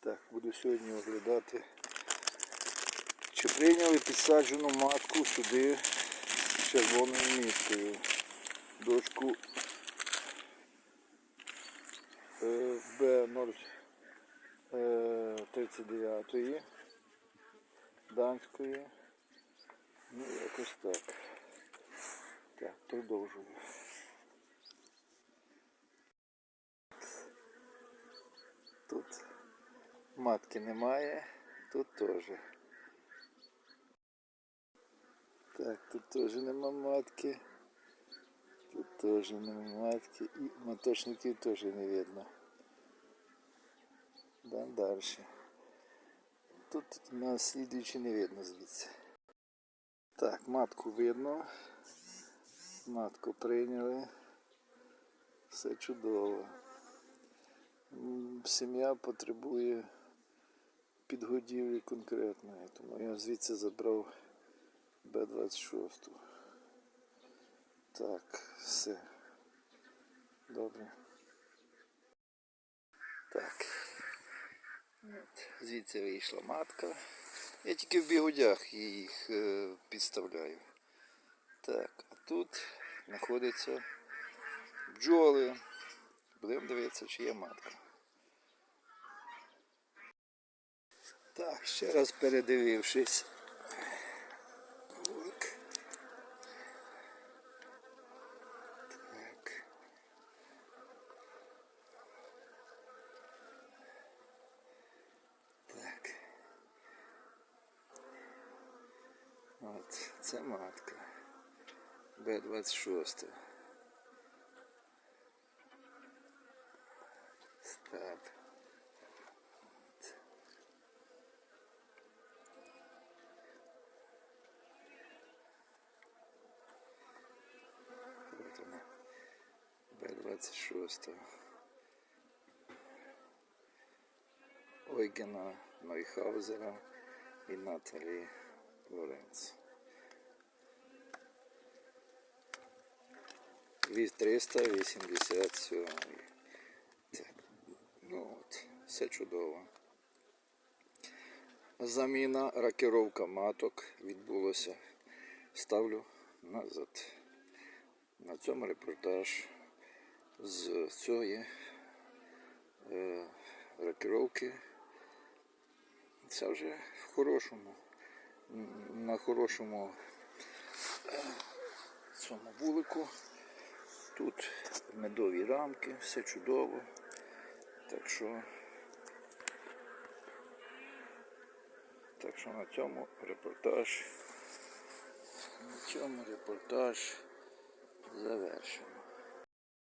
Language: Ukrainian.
Так, буду сьогодні оглядати, чи прийняли підсаджену матку сюди з червоною міткою. Дошку е, Б039 данської. Ну, якось так. Так, продовжую. Тут матки немає, тут теж. Так, тут теж нема матки. Тут теж нема матки. І маточників теж не видно. Да, далі. Тут у нас слідуючи не видно звідси. Так, матку видно. Матку прийняли. Все чудово. Сім'я потребує підгодівлі конкретної, тому я звідси забрав Б-26. Так, все. Добре. Так. Звідси вийшла матка. Я тільки в бігудях їх е, підставляю. Так, а тут знаходиться бджоли. Будемо дивитися, чи є матка. Так, ще раз передивившись. Так. Так. Так. От, це матка. Б-26. Стаб. От. От вона. Б-26. Ойгена Нойхаузера і Наталі Лоренц. Віз 387. Так, ну от, все чудово. Заміна ракіровка маток відбулося. Ставлю назад. На цьому репортаж з цієї е, рокіровки. Це вже в хорошому, на хорошому е, цьому вулику. Тут медові рамки, все чудово. Так що, так що на цьому репортаж, на цьому репортаж завершено.